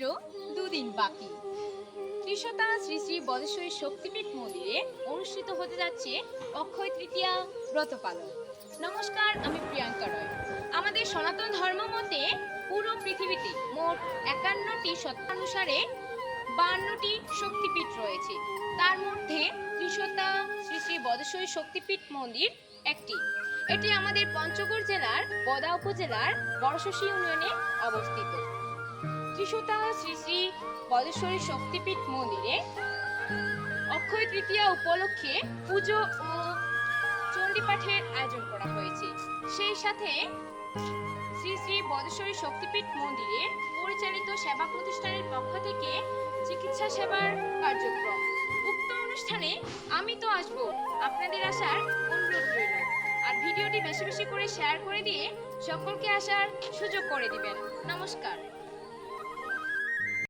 মাত্র দুদিন বাকি। ত্রিশতা শ্রী শ্রী বদেশ্বরী শক্তিপীঠ মন্দিরে অনুষ্ঠিত হতে যাচ্ছে অক্ষয় তৃতীয়া ব্রত পালন। নমস্কার, আমি প্রিয়াঙ্কা রয়। আমাদের সনাতন ধর্ম মতে পুরো পৃথিবীতে মোট একান্নটি সত্যানুসারে বান্নটি শক্তিপীঠ রয়েছে। তার মধ্যে ত্রিশতা শ্রী শ্রী বদেশ্বরী শক্তিপীঠ মন্দির একটি। এটি আমাদের পঞ্চগড় জেলার, বদা উপজেলার বড়শশী ইউনিয়নে অবস্থিত। ত্রিশতা শ্রী শ্রী বদেশ্বরী শক্তিপীঠ মন্দিরে অক্ষয় তৃতীয়া উপলক্ষে পুজো ও চণ্ডীপাঠের আয়োজন করা হয়েছে। সেই সাথে শ্রী শ্রী বদেশ্বরী শক্তিপীঠ মন্দিরে পরিচালিত সেবা প্রতিষ্ঠানের পক্ষ থেকে চিকিৎসা সেবার কার্যক্রম। উক্ত অনুষ্ঠানে আমি তো আসব, আপনাদের আসার অনুরোধ রইল। আর ভিডিওটি বেশি বেশি করে শেয়ার করে দিয়ে সকলকে আসার সুযোগ করে দিবেন। নমস্কার।